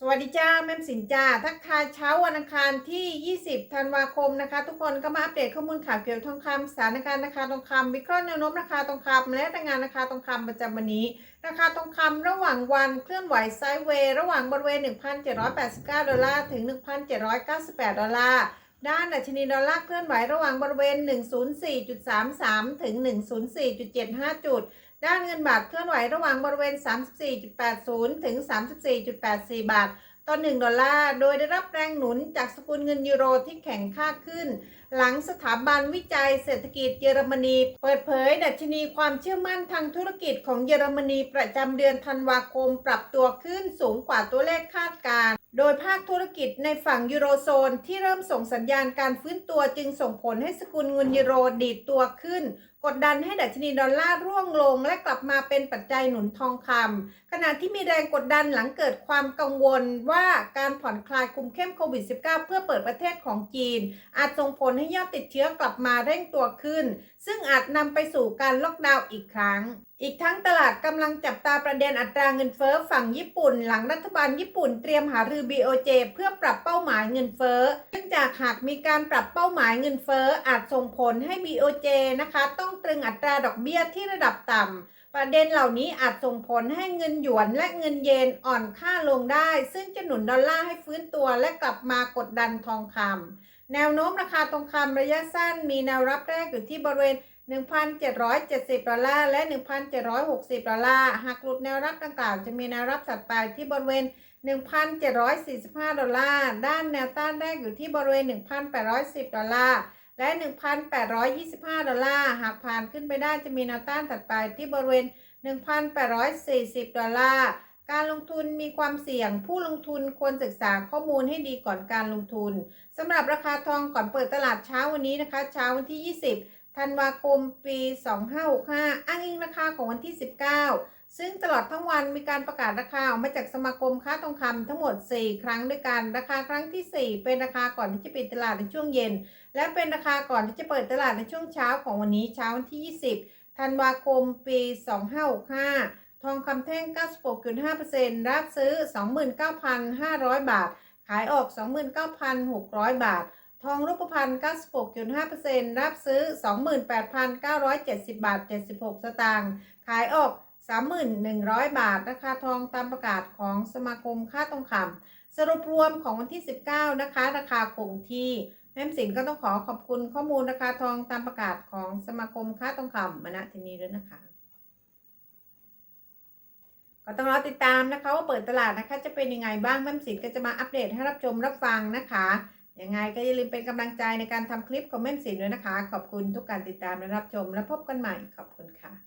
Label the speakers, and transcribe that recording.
Speaker 1: สวัสดีจ้าแม่มสินจ้าทักทายเช้าวันอังคารที่ 20 ธันวาคมนะคะ ทุกคนก็มาอัปเดตข้อมูลข่าวเกี่ยวกับทองคำสถานการณ์ราคาทองคำวิเคราะห์แนวโน้มราคาทองคำและรายงานราคาทองคำประจำวันนี้ ราคาทองคำระหว่างวันเคลื่อนไหวไซด์เวย์ระหว่างบริเวณ 1,789 ดอลลาร์ถึง 1,798 ดอลลาร์ด้านดัชนีดอลลาร์เคลื่อนไหวระหว่างบริเวณ 104.33 ถึง 104.75 จุด ด้านเงินบาทเคลื่อนไหวระหว่างบริเวณ 34.80 ถึง 34.84 บาท ต่อ 1 ดอลลาร์ โดยได้รับแรงหนุนจากสกุลเงินยูโรที่แข็งค่าขึ้น หลังสถาบันวิจัยเศรษฐกิจเยอรมนี เปิดเผยดัชนีความเชื่อมั่นทางธุรกิจของเยอรมนีประจำเดือนธันวาคมปรับตัวขึ้นสูงกว่าตัวเลขคาดการณ์โดยภาคธุรกิจในฝั่งยูโรโซนที่เริ่มส่งสัญญาณการฟื้นตัวจึงส่งผลให้สกุลเงินยูโรดีดตัวขึ้นกดดันให้ดัชนีดอลลาร์ร่วงลง และกลับมาเป็นปัจจัยหนุนทองคำขณะที่มีแรงกดดันหลังเกิดความกังวลว่าการผ่อนคลายคุมเข้มโควิด -19 เพื่อเปิดประเทศของจีน อาจส่งผลให้ยอดติดเชื้อกลับมาเร่งตัวขึ้น ซึ่งอาจนำไปสู่การล็อกดาวน์อีกครั้งอีกทั้งตลาดกำลังจับตาประเด็นอัตราเงินเฟ้อฝั่งญี่ปุ่น หลังรัฐบาลญี่ปุ่นเตรียมหารือ BOJ เพื่อปรับเป้าหมายเงินเฟ้อเนื่อ จากหากมีการปรับเป้าหมายเงินเฟ้ออาจส่งผลให้ BOJ นะคะ ต้องตรึงอัตราดอกเบี้ยที่ระดับต่ำประเด็นเหล่านี้อาจส่งผลให้เงินหยวนและเงินเยนอ่อนค่าลงได้ ซึ่งจะหนุนดอลลาร์ให้ฟื้นตัวและกลับมากดดันทองคำแนวโน้มราคาทองคำระยะสั้นมีแนวรับแรกอยู่ที่บริเวณ 1,770 ดอลลาร์ และ 1,760 ดอลลาร์ หากหลุดแนวรับดังกล่าวจะมีแนวรับถัดไปที่บริเวณ 1,745 ดอลลาร์ ด้านแนวต้านแรกอยู่ที่บริเวณ 1,810 ดอลลาร์ และ 1,825 ดอลลาร์ หากผ่านขึ้นไปได้จะมีแนวต้านถัดไปที่บริเวณ 1,840 ดอลลาร์ การลงทุนมีความเสี่ยง ผู้ลงทุนควรศึกษาข้อมูลให้ดีก่อนการลงทุนสำหรับราคาทองก่อนเปิดตลาดเช้าวันนี้นะคะ เช้าวันที่ 20 ธันวาคมปี 2565 อ้างอิงราคาของวันที่ 19 ซึ่งตลอดทั้งวันมีการประกาศราคาออกมาจากสมาคมค้าทองคำทั้งหมด 4 ครั้งด้วยกัน ราคาครั้งที่ 4 เป็นราคาก่อนที่จะปิดตลาดในช่วงเย็น และเป็นราคาก่อนที่จะเปิดตลาดในช่วงเช้าของวันนี้เช้าวันที่ 20 ธันวาคมปี 2565 ทองคำแท่ง 96.5%รับซื้อ 29,500 บาท ขายออก 29,600 บาท ทองรูปพรรณ96.5%รับซื้อ 28,970 บาท 76 สตางค์ขายออก 3,100 บาท ราคาทองตามประกาศของสมาคมค่าทองคำสรุปรวมของวันที่ 19 นะคะ ราคาคงที่แม่สินก็ต้องขอขอบคุณข้อมูลราคาทองตามประกาศของสมาคมค่าทองคำมาณที่นี้ด้วยนะคะก็ต้องรอติดตามนะคะว่าเปิดตลาดนะคะ จะเป็นยังไงบ้างแม่สินก็จะมาอัปเดตให้รับชมรับฟังนะคะ ยังไงก็อย่าลืมเป็นกำลังใจในการทำคลิปคอมเมนต์สินด้วยนะคะ ขอบคุณทุกการติดตามและรับชม และพบกันใหม่ ขอบคุณค่ะ